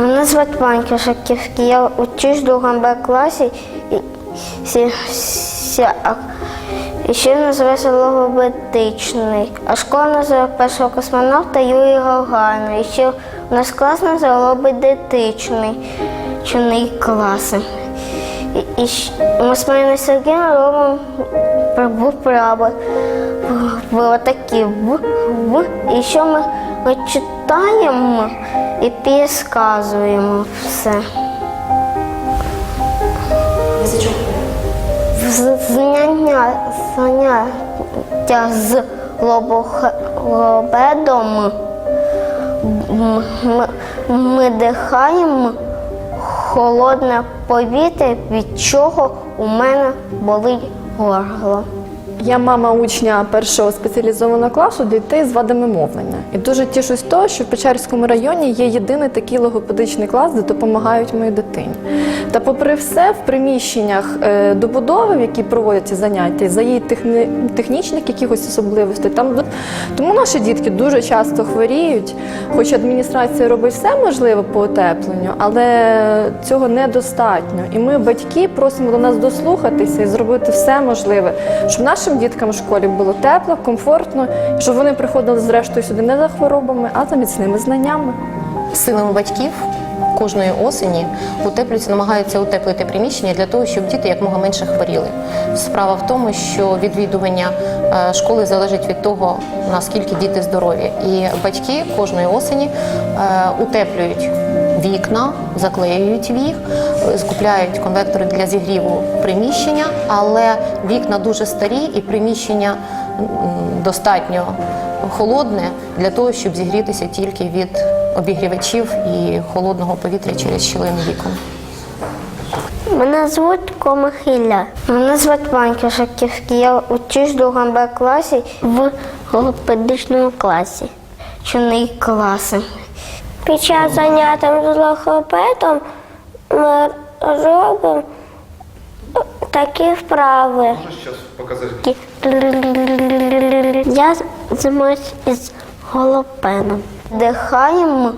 Мене звати Ванька Шаківський. Я учусь в другому Б класі і, ще називається логопедичний. А школа називає першого космонавта Юрія Гагарина. І ще у нас клас називає логопедичний чорний клас. І, ми з Мариною Сергією робимо вправи. Ви такі в, в. І що ми, ми читаємо і підказуємо все. Знання, заняття з лобох- логопедом м- ми, ми дихаємо холодне повітря, від чого у мене болить горло. Я мама учня першого спеціалізованого класу дітей з вадами мовлення. І дуже тішусь того, що в Печерському районі є єдиний такий логопедичний клас, де допомагають моїй дитині. Та попри все, в приміщеннях е, добудови, в які проводяться заняття, за її техні... технічних якихось особливостей, там тому наші дітки дуже часто хворіють, хоч адміністрація робить все можливе по утепленню, але цього недостатньо. І ми, батьки, просимо до нас дослухатися і зробити все можливе, щоб нашим діткам в школі було тепло, комфортно, щоб вони приходили зрештою сюди не за хворобами, а за міцними знаннями. Силами батьків кожної осені утеплюються, намагаються утеплити приміщення для того, щоб діти якомога менше хворіли. Справа в тому, що відвідування е, школи залежить від того, наскільки діти здорові. І батьки кожної осені е, утеплюють вікна, заклеюють їх, скупляють конвектори для зігріву приміщення, але вікна дуже старі і приміщення достатньо холодне для того, щоб зігрітися тільки від обігрівачів і холодного повітря через щілини вікон. Мене звуть Комихіля. Мене звуть Ванька Шаківський. Я учусь в другому Б класі в логопедичному класі. Чорний клас. Під час заняття з логопедом ми робимо такі вправи. Можешь сейчас показать? Я займаюся із голопеном. Дихаємо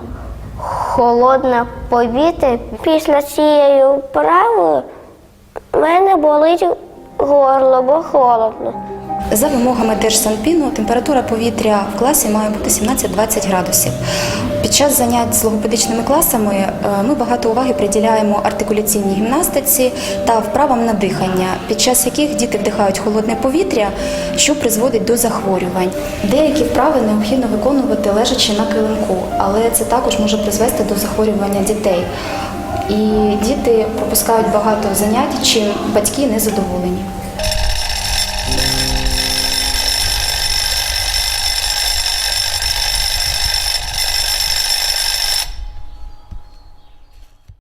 холодне повітря. Після цієї вправи в мене болить горло, бо холодно. За вимогами Держсанпіну температура повітря в класі має бути 17-20 градусів. Під час занять з логопедичними класами е, ми багато уваги приділяємо артикуляційній гімнастиці та вправам на дихання, під час яких діти вдихають холодне повітря, що призводить до захворювань. Деякі вправи необхідно виконувати лежачи на килимку, але це також може призвести до захворювання дітей. І діти пропускають багато занять, чим батьки не задоволені.